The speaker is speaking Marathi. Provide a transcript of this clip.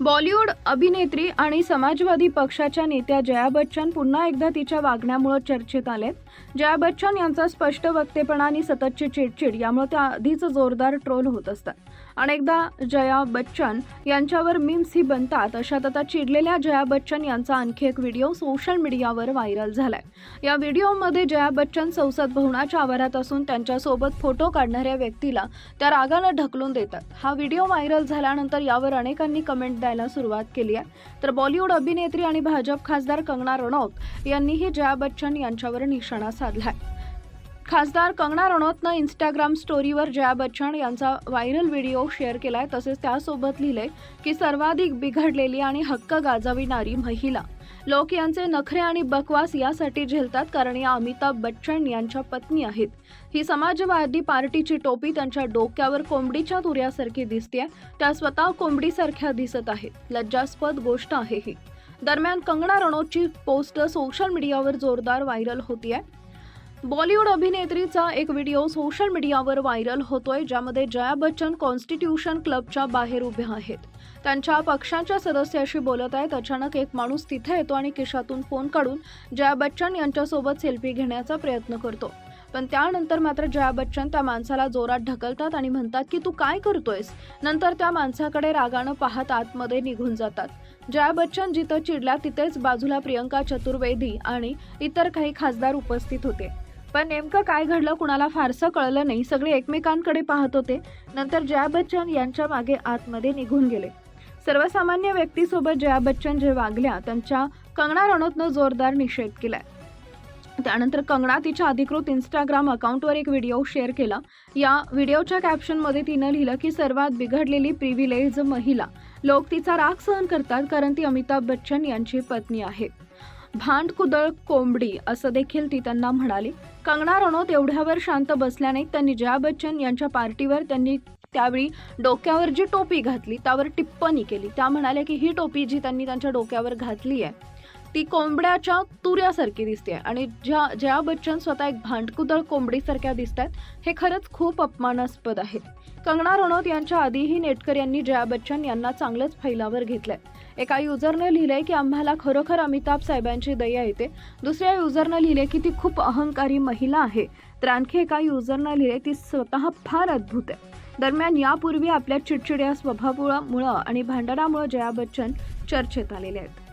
बॉलिवूड अभिनेत्री आणि समाजवादी पक्षाच्या नेत्या जया बच्चन पुन्हा एकदा तिच्या वागण्यामुळे चर्चेत आलेत. जया बच्चन यांचा स्पष्ट वक्तेपणा आणि सततची चिडचिड यामुळे त्या आधीच जोरदार ट्रोल होत असतात. अनेकदा जया बच्चन यांच्यावर मीम्स ही बनतात अशात आता चिडलेल्या जया बच्चन यांचा आणखी एक व्हिडिओ सोशल मीडियावर व्हायरल झालाय. या व्हिडिओमध्ये जया बच्चन संसद भवनाच्या आवारात असून त्यांच्यासोबत फोटो काढणाऱ्या व्यक्तीला त्या रागानं ढकलून देतात. हा व्हिडिओ व्हायरल झाल्यानंतर यावर अनेकांनी कमेंट द्यायला सुरुवात केली आहे. तर बॉलिवूड अभिनेत्री आणि भाजप खासदार कंगना रनौत यांनीही जया बच्चन यांच्यावर निशाणा साधलाय खासदार कंगना रनौतनं इंस्टाग्राम स्टोरीवर जया बच्चन यांचा व्हायरल व्हिडिओ शेअर केलाय. तसेच त्यासोबत लिहिलंय की सर्वाधिक बिघडलेली आणि हक्क गाजविणारी महिला. लोक यांचे नखरे आणि बकवास यासाठी झेलतात कारण या अमिताभ बच्चन यांच्या पत्नी आहेत. ही समाजवादी पार्टीची टोपी त्यांच्या डोक्यावर कोंबडीच्या तुऱ्यासारखी दिसते त्या स्वतः कोंबडीसारख्या दिसत आहेत. लज्जास्पद गोष्ट आहे ही. दरम्यान कंगना रनौतची पोस्ट सोशल मीडियावर जोरदार व्हायरल होती आहे बॉलिवूड अभिनेत्रीचा एक व्हिडिओ सोशल मीडियावर व्हायरल होतोय ज्यामध्ये जया बच्चन कॉन्स्टिट्यूशन क्लबच्या बाहेर उभ्या आहेत. त्यांच्या पक्षाच्या सदस्याशी बोलत आहेत. अचानक एक माणूस तिथे येतो आणि खिशातून फोन काढून जया बच्चन यांच्यासोबत सेल्फी घेण्याचा प्रयत्न करतो. पण त्यानंतर मात्र जया बच्चन त्या माणसाला जोरात ढकलतात आणि म्हणतात की तू काय करतोयस? नंतर त्या माणसाकडे रागानं पाहत आतमध्ये निघून जातात. जया बच्चन जिथं चिडल्या तिथेच बाजूला प्रियंका चतुर्वेदी आणि इतर काही खासदार उपस्थित होते. पण नेमकं काय घडलं कुणाला फारसं कळलं नाही. सगळे एकमेकांकडे पाहत होते. नंतर जया बच्चन यांच्या मागे आतमध्ये निघून गेले. सर्वसामान्य व्यक्तीसोबत जया बच्चन जे वागल्या त्यांच्या कंगना रनौतनं जोरदार निषेध केलाय. त्यानंतर कंगना तिच्या अधिकृत इंस्टाग्राम अकाउंटवर एक व्हिडिओ शेअर केला. या व्हिडिओच्या कॅप्शनमध्ये तिनं लिहिलं की सर्वात बिघडलेली प्रिव्हिलेज महिला. लोक तिचा राग सहन करतात कारण ती अमिताभ बच्चन यांची पत्नी आहे. भांडकुदळ कोंबडी असं देखील ती त्यांना म्हणाली. कंगना रनौत एवढ्यावर शांत बसल्याने त्यांनी जया बच्चन यांच्या पार्टीवर त्यांनी त्यावेळी डोक्यावर जी टोपी घातली त्यावर टिप्पणी केली. त्या म्हणाल्या की ही टोपी जी त्यांनी त्यांच्या डोक्यावर घातली आहे ती कोंबड्याच्या तुऱ्यासारखी दिसते आणि ज्या जया बच्चन स्वतः एक भांडकुदळ कोंबडीसारख्या दिसत आहेत हे खरंच खूप अपमानास्पद आहे. कंगना रनौत यांच्या आधीही नेटकर यांनी जया बच्चन यांना चांगलंच फैलावर घेतलंय. एका युजरने लिहिलंय की आम्हाला खरोखर अमिताभ साहेबांची दया येते. दुसऱ्या युजरनं लिहिले की ती खूप अहंकारी महिला आहे. तर आणखी एका युजरनं लिहिले ती स्वतः फार अद्भुत आहे. दरम्यान यापूर्वी आपल्या चिडचिड्या स्वभावामुळं आणि भांडणामुळं जया बच्चन चर्चेत आलेले आहेत.